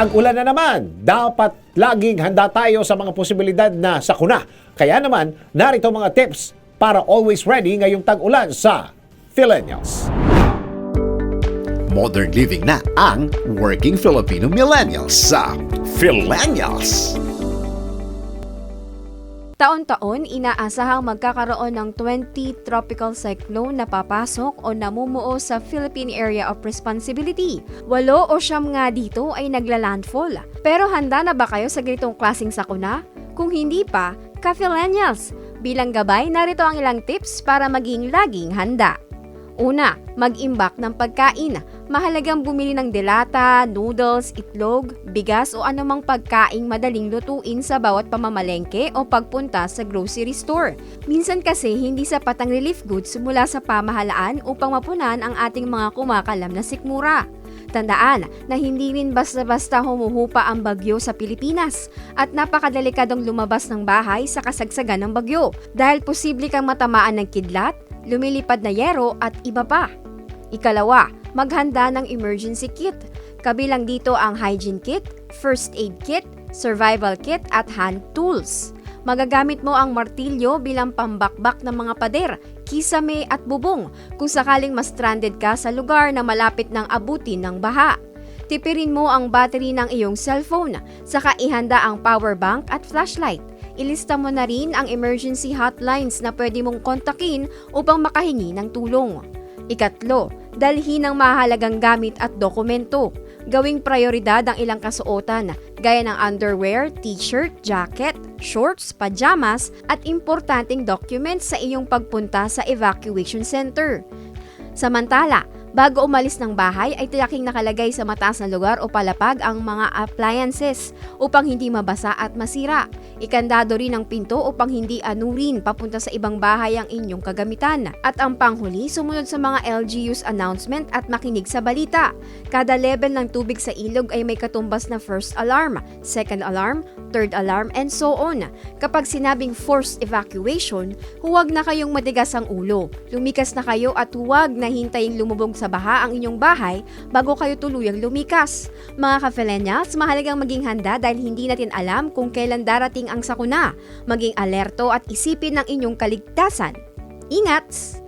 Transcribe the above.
tag-ulan na naman. Dapat laging handa tayo sa mga posibilidad na sakuna. Kaya naman, narito mga tips para always ready ngayong tag-ulan sa Philenials. Modern living na ang working Filipino millennials sa Philenials. Taon-taon, inaasahang magkakaroon ng 20 tropical cyclone na papasok o namumuo sa Philippine Area of Responsibility. Walo o siyam nga dito ay nagla-landfall. Pero handa na ba kayo sa ganitong klaseng sakuna? Kung hindi pa, ka-Philenials! Bilang gabay, narito ang ilang tips para maging laging handa. Una, mag-imbak ng pagkain. Mahalagang bumili ng delata, noodles, itlog, bigas o anumang pagkaing madaling lutuin sa bawat pamamalengke o pagpunta sa grocery store. Minsan kasi hindi sapat ang relief goods mula sa pamahalaan upang mapunan ang ating mga kumakalam na sikmura. Tandaan na hindi rin basta-basta humuhupa ang bagyo sa Pilipinas at napakadelikadong lumabas ng bahay sa kasagsagan ng bagyo dahil posible kang matamaan ng kidlat, lumilipad na yero at iba pa. Ikalawa, maghanda ng emergency kit. Kabilang dito ang hygiene kit, first aid kit, survival kit at hand tools. Magagamit mo ang martilyo bilang pambakbak ng mga pader, kisame at bubong kung sakaling mas stranded ka sa lugar na malapit ng abutin ng baha. Tipirin mo ang battery ng iyong cellphone, saka ihanda ang power bank at flashlight. Ilista mo na rin ang emergency hotlines na pwede mong kontakin upang makahingi ng tulong. Ikatlo, dalhin ang mahalagang gamit at dokumento. Gawing prioridad ang ilang kasuotan, gaya ng underwear, t-shirt, jacket, shorts, pajamas, at importanteng documents sa iyong pagpunta sa evacuation center. Samantala, bago umalis ng bahay ay tiyaking nakalagay sa mataas na lugar o palapag ang mga appliances upang hindi mabasa at masira. Ikandado rin ang pinto upang hindi anurin papunta sa ibang bahay ang inyong kagamitan. At ang panghuli, sumunod sa mga LGU's announcement at makinig sa balita. Kada level ng tubig sa ilog ay may katumbas na first alarm, second alarm, third alarm, and so on. Kapag sinabing forced evacuation, huwag na kayong matigas ang ulo. Lumikas na kayo at huwag na hintayin lumubog sa baha ang inyong bahay bago kayo tuluyang lumikas. Mga ka-Felenials, mahalagang maging handa dahil hindi natin alam kung kailan darating ang sakuna. Maging alerto at isipin ng inyong kaligtasan. Ingat!